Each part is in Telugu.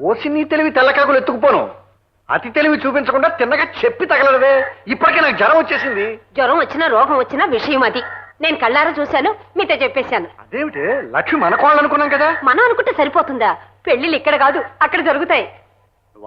ఓసి నీ తెలివి తెల్లకాకులు ఎత్తుకుపోను. అతి తెలివి చూపించకుండా తిన్నగా చెప్పి తగలదే ఇప్పటికే నాకు జ్వరం వచ్చేసింది. జ్వరం వచ్చినా రోగం వచ్చినా విషయం అది. నేను కళ్ళారా చూశాను మీతో చెప్పేశాను. అదేమిటి? లక్ష్మి మనకోళ్ళు అనుకున్నాం కదా? మనం అనుకుంటే సరిపోతుందా? పెళ్ళిళ్ళు ఇక్కడ కాదు అక్కడ జరుగుతాయి.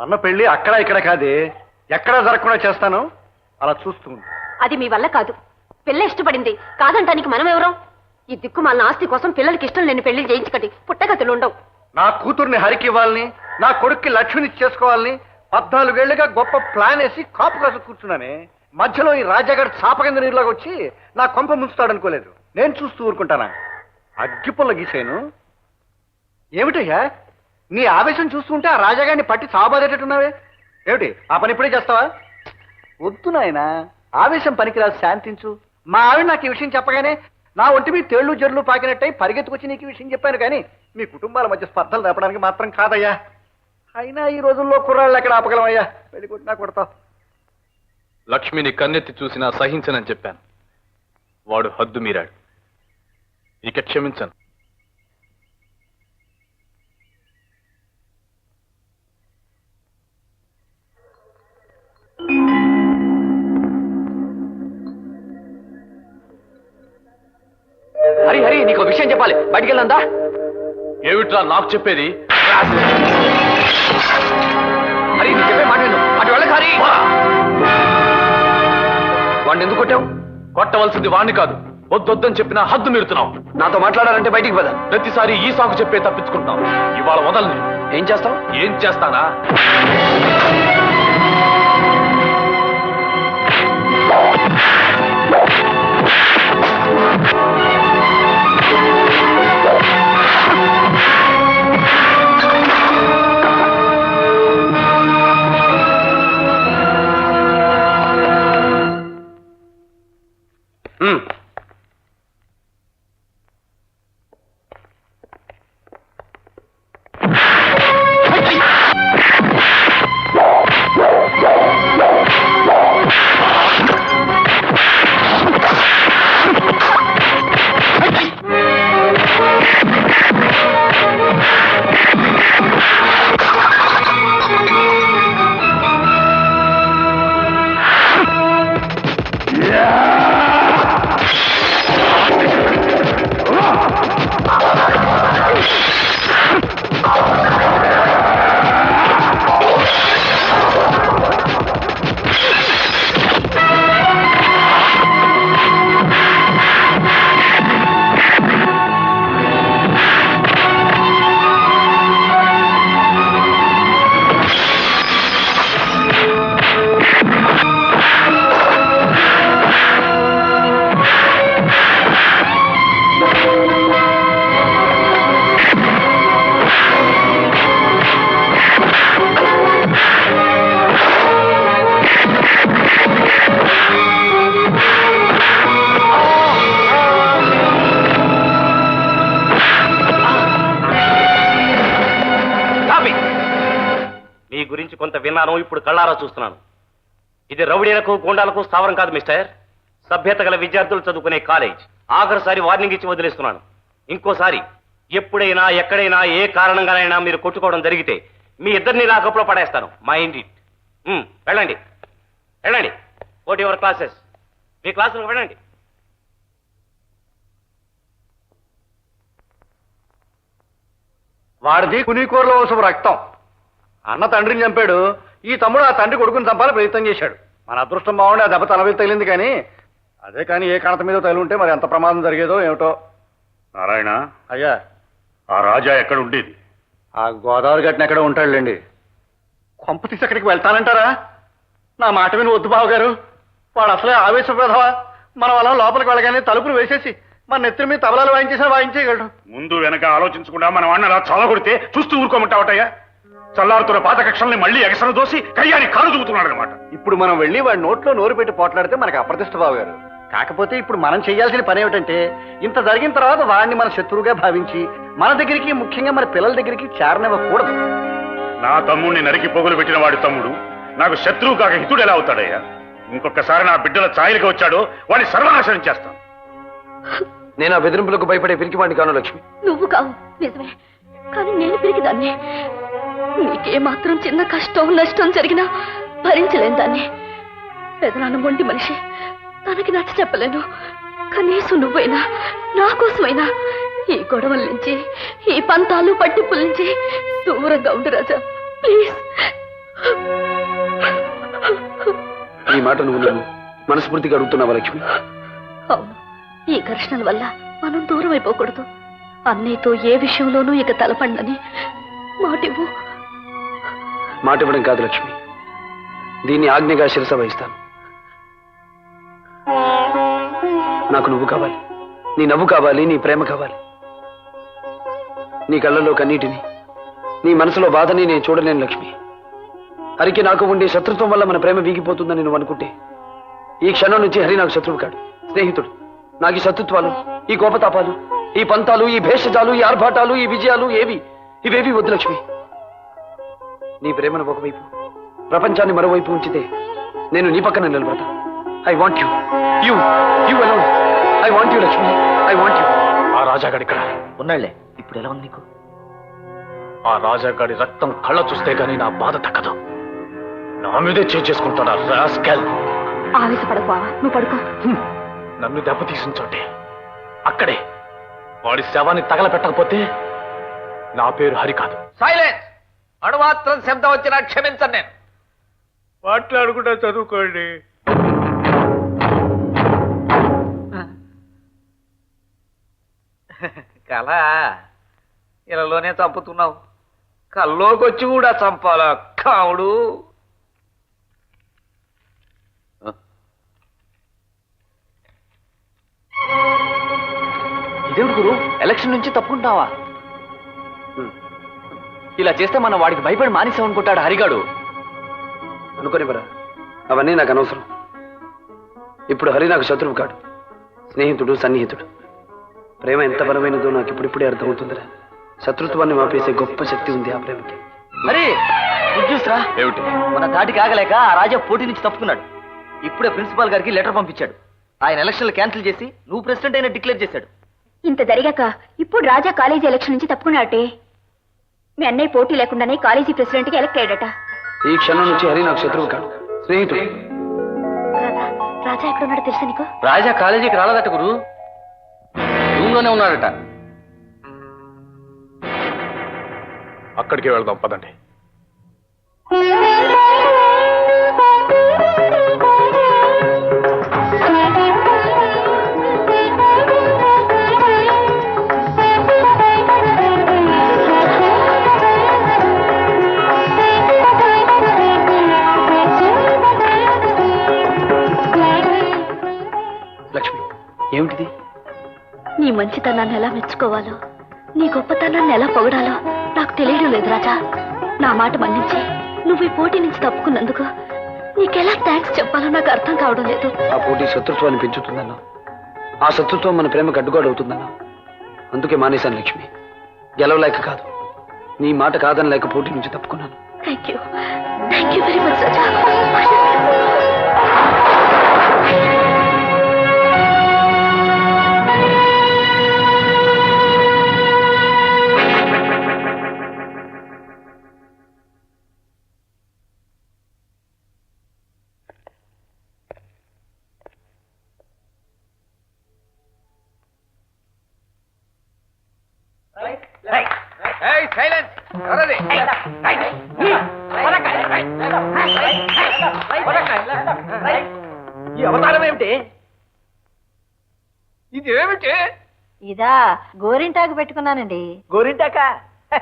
అన్న పెళ్ళి అక్కడ ఇక్కడ కాదే. ఎక్కడ జరగకుండా చేస్తాను. అలా చూస్తూ. అది మీ వల్ల కాదు. పిల్ల ఇష్టపడింది. కాదంటానికి మనం ఎవరం? ఈ దిక్కు మన ఆస్తి కోసం పిల్లలకి ఇష్టం లేని పెళ్ళి చేయించకటి పుట్టగతులు ఉండవు. నా కూతుర్ని హరికి ఇవ్వాలని నా కొడుక్కి లక్ష్మిని చేసుకోవాలని పద్నాలుగేళ్ళుగా గొప్ప ప్లాన్ వేసి కాపు కాసు కూర్చున్నానే. మధ్యలో ఈ రాజాగారి చాప కింద వచ్చి నా కొంప ముంచుతాడనుకోలేదు. నేను చూస్తూ ఊరుకుంటానా? అగ్గిపుల్ల గీసాను. ఏమిటయ్యా? నీ ఆవేశం చూస్తుంటే ఆ రాజాగారిని పట్టి చావబాదేటట్టున్నావే? ఏమిటి ఆ పని ఇప్పుడే చేస్తావా? వద్దు నాయనా ఆవేశం పనికిరాదు శాంతించు. మా ఆవిడ నాకు ఈ విషయం చెప్పగానే నా ఒంటి మీద తేళ్ళు జర్లు పాకినట్టయి పరిగెత్తుకొచ్చి నీకు ఈ విషయం చెప్పాను కానీ మీ కుటుంబాల మధ్య స్పర్ధలు రాపడానికి మాత్రం కాదయ్యా. అయినా ఈ రోజుల్లో కుర్రాళ్ళు ఎక్కడ ఆపగలమయ్యా? పెళ్ళి కొట్టినా కొడతావు లక్ష్మిని కన్నెత్తి చూసినా సహించనని చెప్పాను. వాడు హద్దు మీరాడు. ఇక క్షమించను. హరి హరి నీకు విషయం చెప్పాలి. బయటికి వెళ్ళందా ఏమిట్రా నాకు చెప్పేది? హరి నీ చెప్పే మాట విను అటు వెళ్ళక హరి. వాడిని ఎందుకు కొట్టావు? కొట్టవలసింది వాణ్ణి కాదు. వద్దొద్దని చెప్పినా హద్దు మీరుతున్నావు. నాతో మాట్లాడాలంటే బయటికి పద. ప్రతిసారి ఈ సాకు చెప్పే తప్పించుకుంటున్నావు. ఇవాళ వదలని. ఏం చేస్తావు? ఏం చేస్తానా? ம் విన్నాను ఇప్పుడు కళ్ళారా చూస్తున్నాను. ఇది రౌడీలకు గూండాలకు స్థావరం కాదు మిస్టర్. సభ్యత గల విద్యార్థులు చదువుకునే కాలేజ్. ఆఖరిసారి వార్నింగ్ ఇచ్చి వదిలేస్తున్నాను. ఇంకోసారి ఎప్పుడైనా ఎక్కడైనా ఏ కారణంగానైనా మీరు కొట్టుకోవడం జరిగితే మీ ఇద్దరిని నా కప్పులో పడేస్తాను. మైండ్ ఇట్ hmm, వెళ్ళండి. వెళ్ళండి. వాట్ యువర్ క్లాసెస్ మీ క్లాసులకు వెళ్ళండి. వాడిది కునీకూరలో అవసరం రక్తం. అన్న తండ్రిని చంపాడు. ఈ తమ్ముడు ఆ తండ్రి కొడుకుని చంపాలని ప్రయత్నం చేశాడు. మన అదృష్టం బాగుండి ఆ దెబ్బ తల మీద తగిలింది కానీ అదే కానీ ఏ కణత మీద తగిలి ఉంటే మరి ఎంత ప్రమాదం జరిగేదో ఏమిటో? నారాయణ అయ్యా. ఆ రాజా ఎక్కడ ఉండేది? ఆ గోదావరి గట్టిన ఎక్కడ ఉంటాడులేండి. కొంప తీసి అక్కడికి వెళ్తానంటారా? నా మాట విని వద్దు బావ గారు వాడు అసలే ఆవేశప్రదవా మనం అలా లోపలికి వెళ్ళగానే తలుపులు వేసేసి మన నెత్తిన మీద తబలాలు వాయించేసా వాయించేయగలడు. ముందు వెనక ఆలోచించకుండా మన వాడిని అలా చల్లగొడితే చూస్తూ ఊరుకోమంటావటయ్యా? చల్లారుతున్న పాత కక్షల్ని మళ్ళీ ఎగసన దోసి కయ్యాని కాలు చూపుతున్నాడు అనమాట ఇప్పుడు మనం వెళ్ళి వాడి నోట్లో నోరు పెట్టి పోట్లాడితే మనకి అప్రతిష్ట బావ గారు కాకపోతే ఇప్పుడు మనం చేయాల్సిన పని ఏమిటంటే ఇంత జరిగిన తర్వాత వాడిని మన శత్రువుగా భావించి మన దగ్గరికి ముఖ్యంగా మన పిల్లల దగ్గరికి చేరనివ్వకూడదు. నా తమ్ముడిని నరికి పొగులు పెట్టిన వాడి తమ్ముడు నాకు శత్రువు కాక హితుడు ఎలా అవుతాడయ్యా? ఇంకొకసారి నా బిడ్డల ఛాయలుగా వచ్చాడో వాడిని సర్వనాశనం చేస్తాను నేను ఆ బెదిరింపులకు భయపడే పిరికివాడిని కాను లక్ష్మి. నువ్వు కావు నిజమే. కానీ నేను పిరికిదాన్ని. నీకే మాత్రం చిన్న కష్టం నష్టం జరిగినా భరించలేను దాన్ని. పెదనాన్న మొండి మనిషి. తనకి నచ్చ చెప్పలేను. కనీసం నువ్వైనా నా కోసమైనా ఈ గొడవల నుంచి ఈ పంతాలు పట్టింపుల నుంచి దూరంగా ఉండు రాజా. ప్లీజ్. ఈ మాట నువ్వు నన్ను మనస్ఫూర్తిగా అడుగుతున్నావా లక్ష్మి? అవును. ఈ ఘర్షణల వల్ల మనం దూరం అయిపోకూడదు అన్నయ్యతో ఏ విషయంలోనూ ఇక తలపండని మాటివ్వు. మాట ఇవ్వడం కాదు లక్ష్మి. దీన్ని ఆజ్ఞగా శిరస వహిస్తాను. నాకు నువ్వు కావాలి. నీ నవ్వు కావాలి నీ ప్రేమ కావాలి. నీ కళ్ళలో కన్నీటిని నీ మనసులో బాధని నేను చూడలేను లక్ష్మి. హరికి నాకు ఉండే శత్రుత్వం వల్ల మన ప్రేమ వీగిపోతుందని నువ్వు అనుకుంటే ఈ క్షణం నుంచి హరి నాకు శత్రువు కాడు. స్నేహితుడు. నాకు ఈ శత్రుత్వాలు ఈ కోపతాపాలు ఈ పంతాలు ఈ భేషజాలు ఈ ఆర్భాటాలు ఈ విజయాలు ఏవి? ఇవేవి వద్దు లక్ష్మి. నీ ప్రేమను ఒకవైపు ప్రపంచాన్ని మరోవైపు ఉంచితే నేను నీ పక్కన నిలబడతా. I want you you you alone I want you Lakshmi I want you ఆ రాజాగాడి ఇక్కడ ఉన్నాళ్ళే ఇప్పుడు ఎలా ఉంది నీకు? ఆ రాజాగాడి రక్తం కళ్ళ చూస్తే గానీ నా బాధ తగ్గదు. నా మీదే చేసుకుంటాడా రాస్కెల్? ఆవేశపడకు బావా నువ్వు పడుకో. నన్ను దెబ్బతీసిన చోటే. అక్కడే. వాడి శవాన్ని తగలపెట్టకపోతే నా పేరు హరి కాదు. సైలెన్స్ అణుమాత్రం శబ్దం వచ్చినా క్షమించను నేను. మాట్లాడుకుంటా చదువుకోండి. కళ ఇలాలోనే చంపుతున్నావు. కల్లోకి వచ్చి కూడా చంపాలా కావుడు? ఇదేమిటి గురు? ఎలక్షన్ నుంచి తప్పుకుంటావా ఇలా చేస్తే మనం వాడికి భయపడి మానేసామనుకుంటాడు హరిగాడు. అనుకోనివరా అవన్నీ నాకు అనవసరం. ఇప్పుడు హరి నాకు శత్రువు కాడు. స్నేహితుడు సన్నిహితుడు. ప్రేమ ఎంత బలమైనదో నాకు ఇప్పుడిప్పుడే అర్థమవుతుందిరా. శత్రుత్వాన్ని మాపేసే గొప్ప శక్తి ఉంది ఆ ప్రేమకి. అరే చూసరా ఏమిటి? మన ధాటికి ఆగలేక ఆ రాజా పోటీ నుంచి తప్పుకున్నాడు. ఇప్పుడే ప్రిన్సిపాల్ గారికి లెటర్ పంపించాడు. ఆయన ఎలక్షన్లు క్యాన్సిల్ చేసి నువ్వు ప్రెసిడెంట్ అయినా డిక్లేర్ చేశాడు. ఇంత జరిగాక ఇప్పుడు రాజా కాలేజీ ఎలక్షన్ నుంచి తప్పుకున్నాడే మీ అన్నయ్య పోటీ లేకుండానే కాలేజీ ప్రెసిడెంట్కి ఎలక్ట్ అయ్యాడట. ఈ క్షణం నుంచి హరి నాకు శత్రువు కాడు స్నేహితుడు. రాధా, రాజా ఎక్కడున్నాడో తెలుసా నీకు? రాజా కాలేజీకి రాలేదట గురు. రూమ్లోనే ఉన్నాడట. అక్కడికి వెళ్దాం పదండి. మంచితనాన్ని ఎలా మెచ్చుకోవాలో నీ గొప్పతనాన్ని ఎలా పొగడాలో నాకు తెలియడం లేదు రాజా. నా మాట మన్నించి నువ్వు ఈ పోటీ నుంచి తప్పుకున్నందుకు నీకెలా థ్యాంక్స్ చెప్పాలో నాకు అర్థం కావడం లేదు. ఆ పోటీ శత్రుత్వాన్ని పెంచుతుందన్నా. ఆ శత్రుత్వం మన ప్రేమకు అడ్డుగోడవుతుందన్నా అందుకే మానేశాను లక్ష్మి. గెలవలేక కాదు. నీ మాట కాదని లేక పోటీ నుంచి తప్పుకున్నాను. ఈ అవతారం ఏమిటి? ఇది ఏమిటి? ఇదా గోరింటాకు పెట్టుకున్నానండి. గోరింటాక?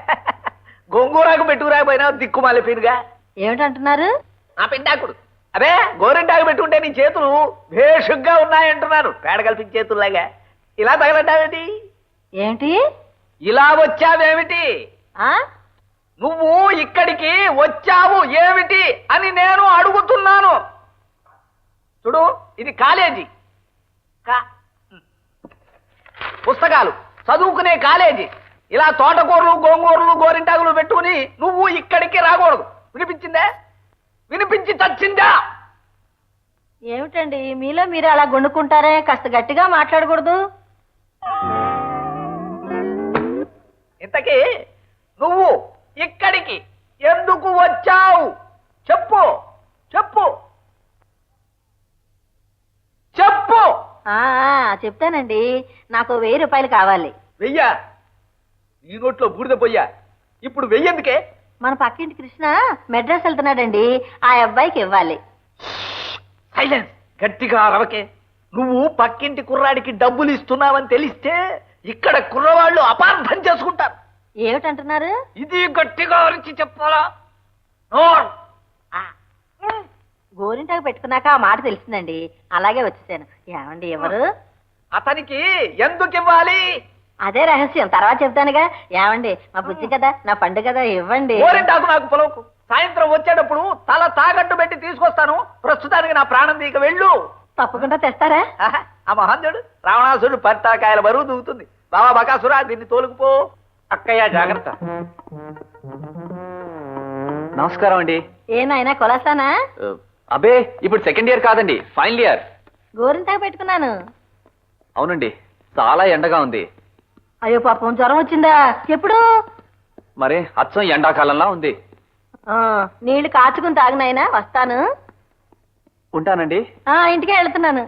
గోంగూరాకు పెట్టుకురాకపోయినా దిక్కుమాలి పీనుగా. ఏమిటంటున్నారు? ఆ పిండాకుడు. అదే గోరింటాకు పెట్టుకుంటే నీ చేతులు భేషుగ్గా ఉన్నాయంటున్నారు పేడ కల్పించే చేతుల్లాగా. ఇలా తగలంటావేంటి? ఏంటి ఇలా వచ్చావేమిటి? ఆ? నువ్వు ఇక్కడికి వచ్చావు ఏమిటి అని నేను అడుగుతున్నాను. చూడు ఇది కాలేజీ. కా- పుస్తకాలు. చదువుకునే కాలేజీ. ఇలా తోటకూరలు గోంగూరలు గోరింటాకులు పెట్టుకుని నువ్వు ఇక్కడికి రాకూడదు. వినిపించిందే? వినిపించి చచ్చిందా? ఏమిటండి? మీలో మీరు అలా గుండుకుంటారే కాస్త గట్టిగా మాట్లాడకూడదు. ఇంతకీ నువ్వు ఇక్కడికి. ఎందుకు వచ్చావు? చెప్పు. చెప్పు. చెప్పు. చెప్తానండి. నాకు వెయ్యి రూపాయలు కావాలి. వెయ్యా? ఈ నోట్లో బూడిద పోయ్యా? ఇప్పుడు వెయ్యేందుకే? మన పక్కింటి కృష్ణ మెడ్రాస్ వెళ్తున్నాడండి. ఆ అబ్బాయికి ఇవ్వాలి. సైలెన్స్. గట్టిగా రవకే నువ్వు పక్కింటి కుర్రాడికి డబ్బులు ఇస్తున్నావని తెలిస్తే ఇక్కడ కుర్రవాళ్ళు అపార్థం చేసుకుంటారు. ఏమిటంటున్నారు? ఇది గట్టిగా అరిచి చెప్పాలా. గోరింటాకు పెట్టుకున్నాక ఆ మాట తెలిసిందండి. అలాగే వచ్చేసాను. ఏమండి ఎవరు? అతనికి ఎందుకు ఇవ్వాలి? అదే రహస్యం. తర్వాత చెప్తానుగా ఏమండి మా బుజ్జి కదా నా పండు కదా ఇవ్వండి. గోరింటాకు నాకు పొలవకు. సాయంత్రం వచ్చేటప్పుడు తల తాగట్టు పెట్టి తీసుకొస్తాను. ప్రస్తుతానికి నా ప్రాణం దీక వెళ్ళు. తప్పకుండా తెస్తారా? ఆ మహాంజుడు రావణాసుడు పరితాకాయల బరువు దూకుతుంది. బాబా బకాసురా దీన్ని తోలుకుపో. అక్కయ్య జాగ్రత్త. నమస్కారం అండి. ఏ నాయనా కొలస్తానా అబే ఇప్పుడు సెకండ్ ఇయర్ కాదండి ఫైనల్ ఇయర్. గోరింటాకు పెట్టుకున్నాను. అవునండి చాలా ఎండగా ఉంది. అయ్యో పాపం జ్వరం వచ్చిందా? ఎప్పుడు? మరే అచ్చం ఎండాకాలంలా ఉంది. ఆ, నీళ్ళు కాచుకుని తాగు నాయనా వస్తాను. ఉంటానండి. ఆ ఇంటికే వెళ్తున్నాను.